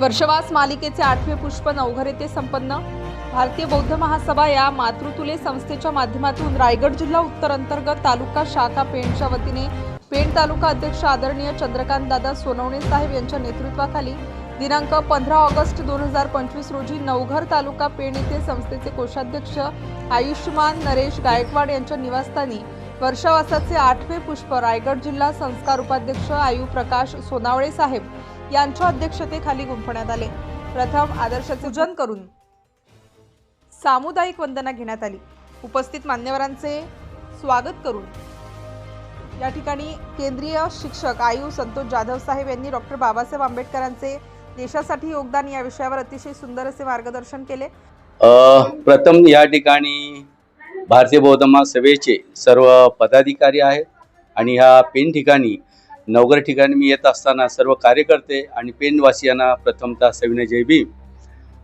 वर्षवास मालिकेचे आठवे पुष्प नवघर येथे संपन्न. भारतीय बौद्ध महासभा या मातृतुले संस्थेच्या माध्यमातून रायगड जिल्हा उत्तर अंतर्गत तालुका शाखा पेणच्या वतीने पेण तालुका अध्यक्ष आदरणीय चंद्रकांत दादा सोनवणे साहेब यांच्या नेतृत्वाखाली दिनांक पंधरा ऑगस्ट दोन हजार पंचवीस रोजी नवघर तालुका पेण येथे संस्थेचे कोषाध्यक्ष आयुष्यमान नरेश गायकवाड यांच्या निवासस्थानी वर्षावासाचे आठवे पुष्प रायगड जिल्हा संस्कार उपाध्यक्ष आयु प्रकाश सोनावळे साहेब यांच्या अध्यक्षतेखाली गुंफण्यात आले. प्रथम आदर्शाचे पूजन करून सामुदायिक वंदना घेण्यात आली. उपस्थित मान्यवरांचे स्वागत करून या ठिकाणी केंद्रीय शिक्षक आयु संतोष जाधव साहेब यांनी डॉक्टर बाबासाहेब आंबेडकरांचे देशासाठी योगदान या विषयावर अतिशय सुंदर असे मार्गदर्शन केले. प्रथम या ठिकाणी भारतीय बौद्ध महासभेचे सर्व पदाधिकारी आहेत आणि ह्या पेन ठिकाणी नवगर ठिकाणी मी येत असताना सर्व कार्यकर्ते आणि पेनवासियांना प्रथमतः सविनय जय भीम.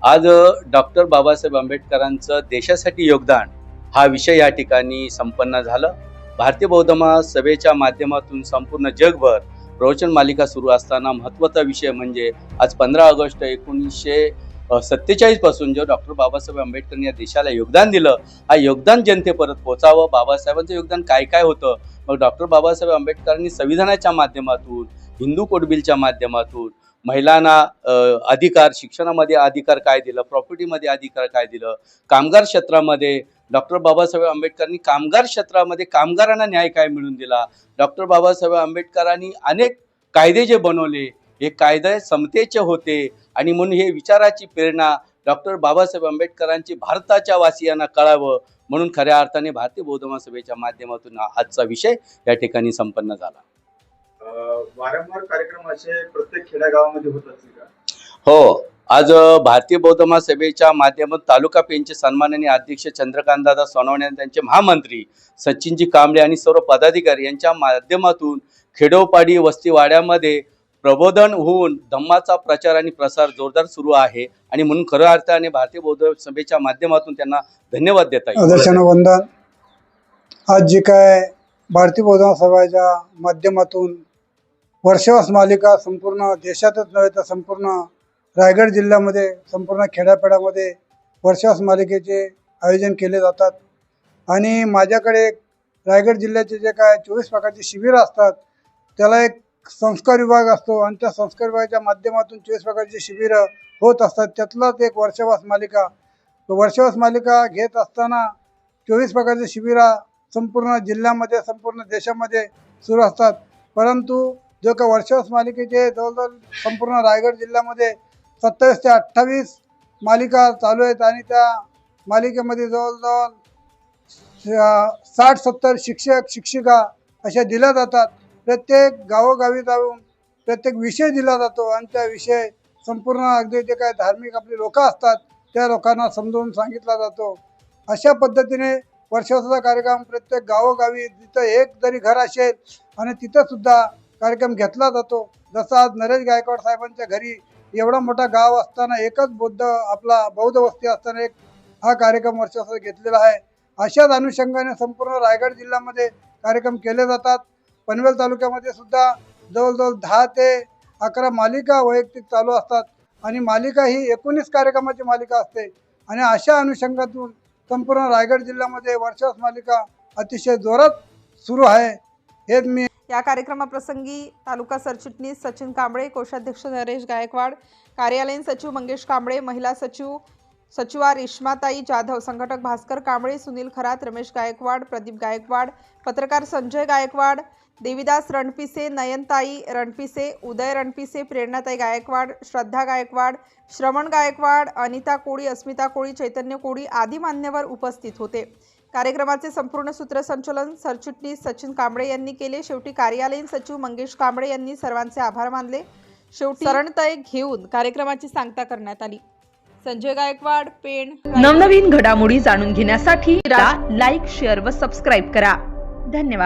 आज डॉक्टर बाबासाहेब आंबेडकरांचं देशासाठी योगदान हा विषय या ठिकाणी संपन्न झालं. भारतीय बौद्ध सभेच्या माध्यमातून संपूर्ण जगभर प्रवचन मालिका सुरू असताना महत्त्वाचा विषय म्हणजे आज पंधरा ऑगस्ट एकोणीसशे सत्तेचाळीसपासून जो डॉक्टर बाबासाहेब आंबेडकरांनी या देशाला योगदान दिलं हा योगदान जनतेपर्यंत पोचावं बाबासाहेबांचं योगदान काय काय होतं? मग डॉक्टर बाबासाहेब आंबेडकरांनी संविधानाच्या माध्यमातून हिंदू कोडबिलच्या माध्यमातून महिलांना अधिकार शिक्षणामध्ये अधिकार काय दिलं प्रॉपर्टीमध्ये अधिकार काय दिलं कामगार क्षेत्रामध्ये डॉक्टर बाबासाहेब आंबेडकरांनी कामगार क्षेत्रामध्ये कामगारांना न्याय काय मिळून दिला? डॉक्टर बाबासाहेब आंबेडकरांनी अनेक कायदे जे बनवले हे कायदे समतेचे होते. आणि म्हणून हे विचाराची प्रेरणा डॉक्टर बाबासाहेब आंबेडकरांची भारताच्या वासियांना कळावं. म्हणून खऱ्या अर्थाने भारतीय बौद्ध महासभेच्या माध्यमातून आजचा विषय या ठिकाणी संपन्न झाला. वारंवार कार्यक्रम असे प्रत्येक खेड्यागावामध्ये होत असतील का? हो आज भारतीय बौद्ध महासभेच्या माध्यमातून तालुका पेनचे सन्माननीय अध्यक्ष चंद्रकांतदादा सोनवणे आणि त्यांचे महामंत्री सचिनजी कांबळे आणि सर्व पदाधिकारी यांच्या माध्यमातून खेडोपाडी वस्तीवाड्यामध्ये प्रबोधन होऊन धम्माचा प्रचार आणि प्रसार जोरदार सुरू आहे. आणि म्हणून खऱ्या अर्थाने भारतीय बौद्ध सभेच्या माध्यमातून त्यांना धन्यवाद देत आहे आदर्शानं वंदन. आज जे काय भारतीय बौद्ध सभेच्या माध्यमातून वर्षवास मालिका संपूर्ण देशातच नव्हे तर संपूर्ण रायगड जिल्ह्यामध्ये संपूर्ण खेड्यापेड्यामध्ये वर्षवास मालिकेचे आयोजन केले जातात. आणि माझ्याकडे रायगड जिल्ह्याचे जे काय चोवीस प्रकारचे शिबिरं असतात त्याला एक संस्कार विभाग असतो आणि त्या संस्कार विभागाच्या माध्यमातून चोवीस प्रकारची शिबिरं होत असतात. त्यातलाच एक वर्षवास मालिका. वर्षवास मालिका घेत असताना चोवीस प्रकारची शिबिरा संपूर्ण जिल्ह्यामध्ये संपूर्ण देशामध्ये सुरू असतात. परंतु जो का वर्षवास मालिकेचे जवळजवळ संपूर्ण रायगड जिल्ह्यामध्ये सत्तावीस ते अठ्ठावीस मालिका चालू आहेत आणि त्या मालिकेमध्ये जवळजवळ साठ सत्तर शिक्षक शिक्षिका अशा दिल्या जातात. प्रत्येक गावोगावी जाऊन प्रत्येक विषय दिला जातो आणि त्या विषय संपूर्ण अगदी जे काय धार्मिक आपले लोक असतात त्या लोकांना समजवून सांगितला जातो. अशा पद्धतीने वर्षाचा कार्यक्रम प्रत्येक गावोगावी जिथं एक जरी घर असेल आणि तिथंसुद्धा कार्यक्रम घेतला जातो. जसा आज नरेश गायकवाड साहेबांच्या घरी एवढा मोठा गाव असताना एकच बौद्ध आपला बौद्ध वस्ती असताना एक हा कार्यक्रम वर्षाचा घेतलेला आहे. अशाच अनुषंगाने संपूर्ण रायगड जिल्ह्यामध्ये कार्यक्रम केले जातात. पनवेल तालुक्यामध्ये सुद्धा जवळजवळ दहा ते अकरा मालिका वैयक्तिक चालू असतात. आणि मालिका ही एकोणीस कार्यक्रमाची मालिका असते. आणि अशा अनुषंगातून संपूर्ण रायगड जिल्ह्यामध्ये वर्षास मालिका अतिशय जोरात सुरू आहे. हेच मी या कार्यक्रमाप्रसंगी तालुका सरचिटणीस सचिन कांबळे कोषाध्यक्ष नरेश गायकवाड कार्यालयीन सचिव मंगेश कांबळे महिला सचिव सचिवा रेश्माताई जाधव संघटक भास्कर कांबळे सुनील खरात रमेश गायकवाड प्रदीप गायकवाड पत्रकार संजय गायकवाड देविदास रणपिसे नयनताई रणपिसे उदय रणपिसे प्रेरणाताई गायकवाड श्रद्धा गायकवाड श्रवण गायकवाड अनिता कोळी अस्मिता कोळी चैतन्य कोळी आदी मान्यवर उपस्थित होते. कार्यक्रमाचे संपूर्ण सूत्रसंचलन सरचिटणीस सचिन कांबळे यांनी केले. शेवटी कार्यालयीन सचिव मंगेश कांबळे यांनी सर्वांचे आभार मानले. शेवटी शरणतय घेऊन कार्यक्रमाची सांगता करण्यात आली. संजय गायकवाड पेण नवनवीन घडामोडी जाणून घेण्यासाठी लाईक शेअर व सबस्क्राईब करा. धन्यवाद.